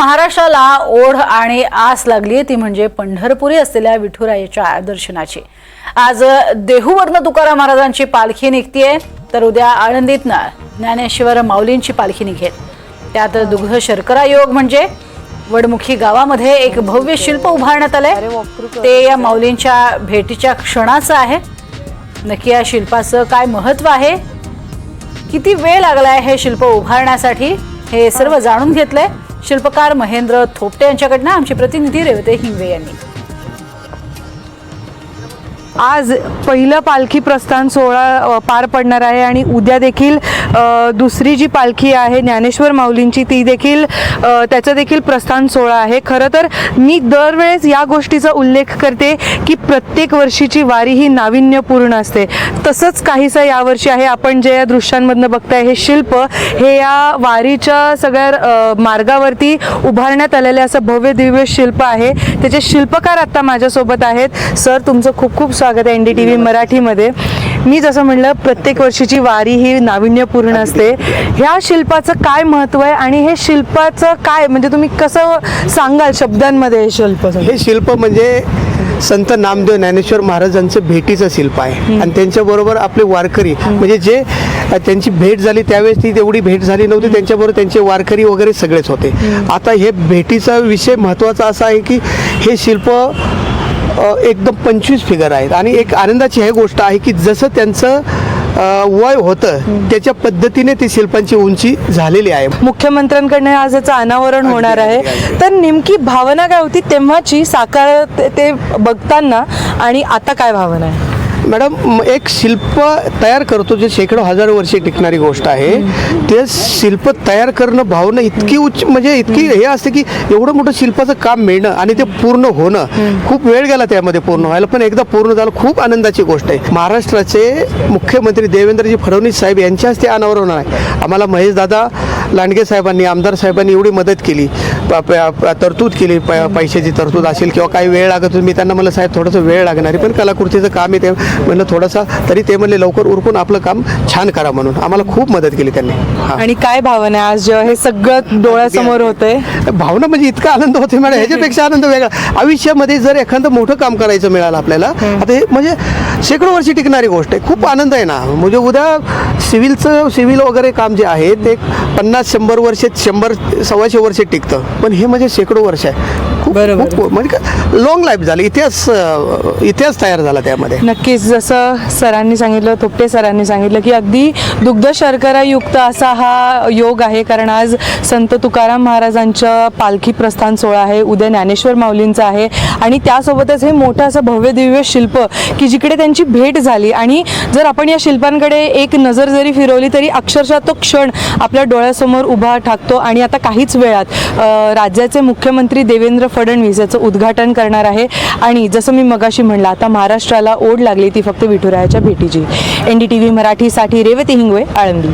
महाराष्ट्राला ओढ आणि आस लागली ती म्हणजे पंढरपुरी असलेल्या विठुरायाच्या दर्शनाची. आज देहूवरनं तुकाराम महाराजांची पालखी निघतीये तर उद्या आळंदीतनं ज्ञानेश्वर माऊलींची पालखी निघेल. त्यात दुग्ध शर्करा योग म्हणजे वडमुखी गावामध्ये एक भव्य शिल्प उभारण्यात आलंय. ते या माऊलींच्या भेटीच्या क्षणाचं आहे. नक्की या शिल्पाचं काय महत्त्व आहे? किती वेळ लागलाय हे शिल्प उभारण्यासाठी? हे सर्व जाणून घेतलंय. शिल्पकार महेंद्र थोपटे यांच्याकडनं आमचे प्रतिनिधी रेवते हिंगवे यांनी. आज पहिलं पालखी प्रस्थान सोहळा पार पडणार आहे आणि उद्या देखील दुसरी जी पालखी आहे ज्ञानेश्वर माऊलींची ती देखील त्याचं देखील प्रस्थान सोहळा आहे. खरं तर मी दरवेळेस या गोष्टीचा उल्लेख करते की प्रत्येक वर्षीची वारी ही नाविन्यपूर्ण असते. तसंच काहीसं यावर्षी आहे आपण जे या दृश्यांमधनं बघताय हे शिल्प हे या वारीच्या सगळ्या मार्गावरती उभारण्यात आलेले असं भव्य दिव्य शिल्प आहे. त्याचे शिल्पकार आत्ता माझ्यासोबत आहेत सर तुमचं खूप खूप स्वागत आहे एन डी टी व्ही मराठीमध्ये. मी जसं म्हणलं प्रत्येक वर्षीची वारी ही नाविन्यपूर्ण असते. ह्या शिल्पाचं काय महत्त्व आहे आणि हे शिल्पाचं काय? म्हणजे तुम्ही कसं सांगाल शब्दांमध्ये हे शिल्प? हे शिल्प म्हणजे संत नामदेव ज्ञानेश्वर महाराजांचं भेटीचं शिल्प आहे. आणि त्यांच्याबरोबर आपले वारकरी. म्हणजे जे त्यांची भेट झाली त्यावेळेस ती तेवढी भेट झाली नव्हती. त्यांच्याबरोबर त्यांचे वारकरी वगैरे सगळेच होते. आता हे भेटीचा विषय महत्त्वाचा असा आहे की हे शिल्प एकदम पंचवीस फिगर आहेत. आणि एक आनंदाची ही गोष्ट आहे की जसं त्यांचं वय होतं त्याच्या पद्धतीने ती शिल्पांची उंची झालेली आहे. मुख्यमंत्र्यांकडनं आज याचं अनावरण होणार आहे. तर नेमकी भावना काय होती? तेव्हाची साकार ते बघताना आणि आता काय भावना आहे? मॅडम एक शिल्प तयार करतो जे शेकडो हजार वर्षे टिकणारी गोष्ट आहे. ते शिल्प तयार करणं भावना इतकी उच्च म्हणजे इतकी हे असते की एवढं मोठं शिल्पाचं काम मिळणं आणि ते पूर्ण होणं खूप वेळ गेला त्यामध्ये पूर्ण व्हायला पण एकदा पूर्ण झालं खूप आनंदाची गोष्ट आहे. महाराष्ट्राचे मुख्यमंत्री देवेंद्रजी फडणवीस साहेब यांच्या हस्ते अनावर होणार आहे. आम्हाला महेश दादा लांडगे साहेबांनी आमदार साहेबांनी एवढी मदत केली प- प- तरतूद केली प- पैशाची तरतूद असेल किंवा काही वेळ लागत मी त्यांना मला साहेब थोडंसं वेळ लागणार आहे पण कलाकृतीचं काम आहे ते म्हणलं थोडंसं तरी ते म्हणले लवकर उरकून आपलं काम छान करा म्हणून. आम्हाला खूप मदत केली त्यांनी. आणि काय भावना आहे? आज जेव्हा हे सगळं डोळ्यासमोर होतंय. भावना म्हणजे इतका आनंद होते मॅडम ह्याच्यापेक्षा आनंद वेगळा. आयुष्यामध्ये जर एखादं मोठं काम करायचं मिळालं आपल्याला आता हे म्हणजे शेकडो वर्षी टिकणारी गोष्ट आहे. खूप आनंद आहे ना. म्हणजे उद्या सिव्हिलचं सिव्हिल वगैरे काम जे आहे ते पन्नास शंभर वर्षे शंभर सव्वाशे वर्षे टिकतं. पण हे म्हणजे शेकडो वर्ष आहे. खूप बरोबर. खूप म्हणजे लॉंग लाईफ झाली. इतिहास अं, इतिहास तयार झाला त्यामध्ये. नक्कीच. जसं सरांनी सांगितलं थोपटे सरांनी सांगितलं की अगदी दुग्ध शर्करा युक्त असा हा योग आहे. कारण आज संत तुकाराम महाराजांच्या पालखी प्रस्थान सोहळा आहे. उद्या ज्ञानेश्वर माऊलींचा आहे. आणि त्यासोबतच हे मोठं असं भव्य दिव्य शिल्प की जिकडे त्यांची भेट झाली. आणि जर आपण या शिल्पांकडे एक नजर जरी फिरवली तरी अक्षरशः तो क्षण आपल्या डोळ्यासमोर उभा ठाकतो. आणि आता काहीच वेळात अ, राज्याचे मुख्यमंत्री देवेंद्र फडणवीस याचं उद्घाटन करणार आहे. आणि जसं मी मगाशी म्हणलं आता महाराष्ट्राला ओढ लागली ती फक्त विठुरायाच्या भेटीची. एन डी टी व्ही मराठीसाठी रेवती हिंगवे आळंदी.